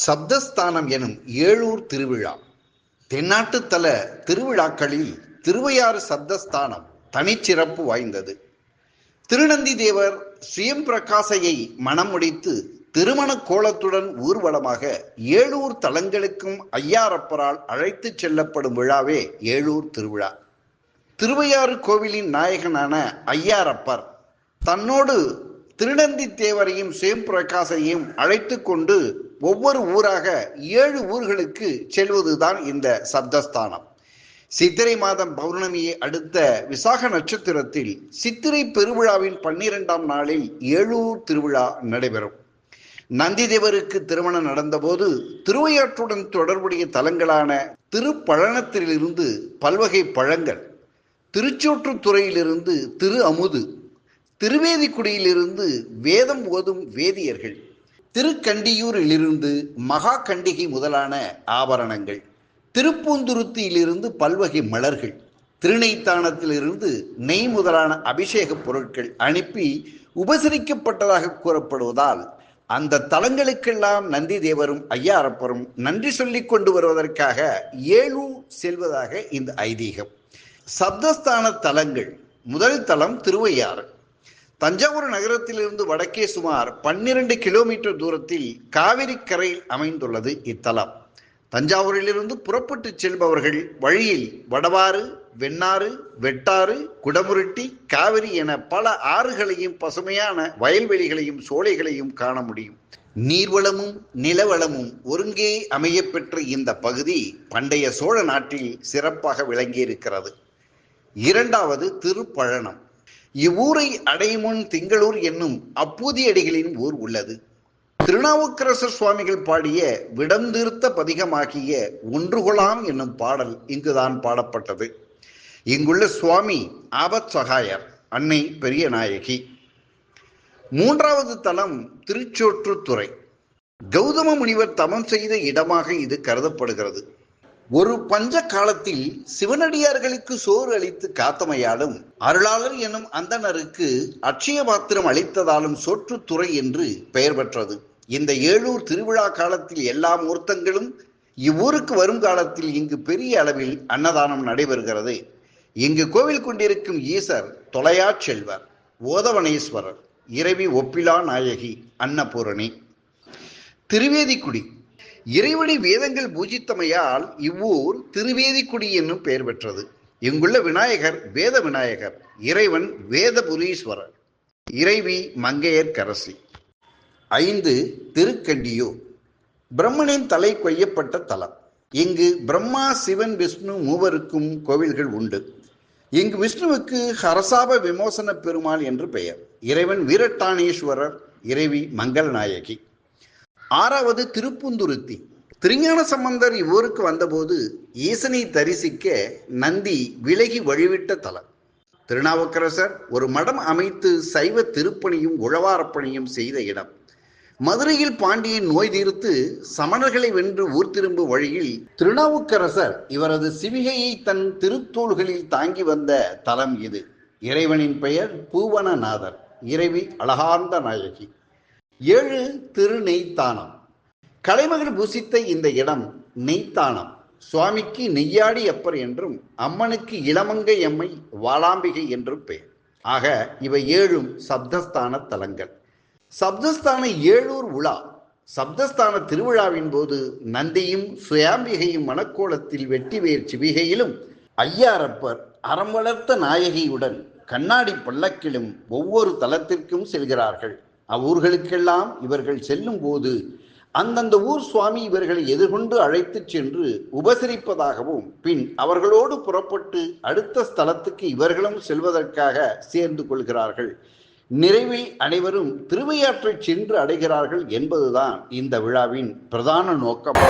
சப்தஸ்தானம் எனும் ஏழூர் திருவிழா. தென்னாட்டுத்தல திருவிழாக்களில் திருவையாறு சப்தஸ்தானம் தனிச்சிறப்பு வாய்ந்தது. திருநந்தி தேவர் ஸ்ரீயம் பிரகாசையை மனமுடித்து திருமண கோலத்துடன் ஊர்வலமாக ஏழூர் தலங்களுக்கும் ஐயாரப்பரால் அழைத்துச் செல்லப்படும் விழாவே ஏழூர் திருவிழா. திருவையாறு கோவிலின் நாயகனான ஐயாரப்பர் தன்னோடு திருநந்தி தேவரையும் சிவபிரகாசையும் அழைத்து கொண்டு ஒவ்வொரு ஊராக ஏழு ஊர்களுக்கு செல்வதுதான் இந்த சப்தஸ்தானம். சித்திரை மாதம் பௌர்ணமியை அடுத்த விசாக நட்சத்திரத்தில் சித்திரை பெருவிழாவின் பன்னிரெண்டாம் நாளில் ஏழூர் திருவிழா நடைபெறும். நந்திதேவருக்கு திருமணம் நடந்தபோது திருவையாற்றுடன் தொடர்புடைய தலங்களான திருப்பழனத்திலிருந்து பல்வகை பழங்கள் திருச்சோற்றுத்துறையிலிருந்து திரு அமுது திருவேதிக்குடியிலிருந்து வேதம் ஓதும் வேதியர்கள் திருக்கண்டியூரிலிருந்து மகா கண்டிகை முதலான ஆபரணங்கள் திருப்பூந்துருத்தியிலிருந்து பல்வகை மலர்கள் திருநெய்த்தானத்திலிருந்து நெய் முதலான அபிஷேகப் பொருட்கள் அனுப்பி உபசரிக்கப்பட்டதாக கூறப்படுவதால் அந்த தலங்களுக்கெல்லாம் நந்தி தேவரும் ஐயாரப்பரும் நன்றி சொல்லிக் கொண்டு வருவதற்காக ஏழூர் செல்வதாக இந்த ஐதீகம். சப்தஸ்தான தலங்கள் முதல் தலம் திருவையாறு. தஞ்சாவூர் நகரத்திலிருந்து வடக்கே சுமார் பன்னிரண்டு கிலோமீட்டர் தூரத்தில் காவிரி கரையில் அமைந்துள்ளது இத்தலம். தஞ்சாவூரிலிருந்து புறப்பட்டு செல்பவர்கள் வழியில் வடவாறு வெண்ணாறு வெட்டாறு குடமுருட்டி காவிரி என பல ஆறுகளையும் பசுமையான வயல்வெளிகளையும் சோலைகளையும் காண முடியும். நீர்வளமும் நிலவளமும் ஒருங்கே அமையப்பெற்ற இந்த பகுதி பண்டைய சோழ நாட்டில் சிறப்பாக விளங்கியிருக்கிறது. இரண்டாவது திருப்பழனம். இவ்வூரை அடைமுன் திங்களூர் என்னும் அப்பூதியடிகளின் ஊர் உள்ளது. திருநாவுக்கரசர் சுவாமிகள் பாடிய விடம் பதிகமாகிய ஒன்றுகொலாம் என்னும் பாடல் இங்குதான் பாடப்பட்டது. இங்குள்ள சுவாமி ஆபத் சகாயர் அன்னை பெரிய நாயகி. மூன்றாவது தலம் திருச்சோற்றுத்துறை. கௌதம முனிவர் தமம் செய்த இடமாக இது கருதப்படுகிறது. ஒரு பஞ்ச காலத்தில் சிவனடியார்களுக்கு சோறு அளித்து காத்தமையாலும் அருளாளர் எனும் அந்தணருக்கு அட்சய பாத்திரம் அளித்ததாலும் சோற்றுத்துறை என்று பெயர் பெற்றது. இந்த ஏழூர் திருவிழா காலத்தில் எல்லா மூர்த்தங்களும் இவ்வூருக்கு வரும் காலத்தில் இங்கு பெரிய அளவில் அன்னதானம் நடைபெறுகிறது. இங்கு கோவில் கொண்டிருக்கும் ஈசர் தொலையா செல்வர் ஓதவனேஸ்வரர் இரவி ஒப்பிலா நாயகி அன்னபூரணி. திருவேதிக்குடி இறைவனை வேதங்கள் பூஜித்தமையால் இவ்வூர் திருவேதிக்குடி என்னும் பெயர் பெற்றது. இங்குள்ள விநாயகர் வேத விநாயகர் இறைவன் வேதபுரீஸ்வரர். இறைவி மங்கையர் கரசி. ஐந்து திருக்கண்டியூர் பிரம்மனின் தலை கொய்யப்பட்ட தலம். இங்கு பிரம்மா சிவன் விஷ்ணு மூவருக்கும் கோவில்கள் உண்டு. இங்கு விஷ்ணுவுக்கு ஹரசாப விமோசன பெருமாள் என்று பெயர். இறைவன் வீரட்டானேஸ்வரர் இறைவி மங்களநாயகி. ஆறாவது திருப்புந்துருத்தி. திருஞான சம்பந்தர் இவ்வூருக்கு வந்தபோது ஈசனை தரிசிக்க நந்தி விலகி வழிவிட்ட தலம். திருநாவுக்கரசர் ஒரு மடம் அமைத்து சைவ திருப்பணியும் உழவாரப்பணியும் செய்த இடம். மதுரையில் பாண்டியன் நோய் தீர்த்து சமணர்களை வென்று ஊர் திரும்பும் வழியில் திருநாவுக்கரசர் இவரது சிவிகையை தன் திருத்தூள்களில் தாங்கி வந்த தலம் இது. இறைவனின் பெயர் பூவனநாதர். இறைவி அழகார்ந்த நாயகி. ஏழு திருநெய்த்தானம் கலைமகள் பூசித்த இந்த இடம் நெய்த்தானம் சுவாமிக்கு நெய்யாடி அப்பர் என்றும் அம்மனுக்கு இளமங்கை எம்மை வாளாம்பிகை என்றும் பெயர். ஆக இவை ஏழும் சப்தஸ்தான தலங்கள். சப்தஸ்தான ஏழூர் உலா. சப்தஸ்தான திருவிழாவின் போது நந்தியும் சுயாம்பிகையும் மணக்கோலத்தில் வெட்டிவேர் சிவிகையிலும் ஐயாரப்பர் அறம் வளர்த்த நாயகியுடன் கண்ணாடி பல்லக்கிலும் ஒவ்வொரு தலத்திற்கும் செல்கிறார்கள். அவ்வூர்களுக்கெல்லாம் இவர்கள் செல்லும் போது அந்தந்த ஊர் சுவாமி இவர்களை எதிர்கொண்டு அழைத்துச் சென்று உபசரிப்பதாகவும் பின் அவர்களோடு புறப்பட்டு அடுத்த ஸ்தலத்துக்கு இவர்களும் செல்வதற்காக சேர்ந்து கொள்கிறார்கள். நிறைவில் அனைவரும் திருவையாற்றை சென்று அடைகிறார்கள் என்பதுதான் இந்த விழாவின் பிரதான நோக்கம்.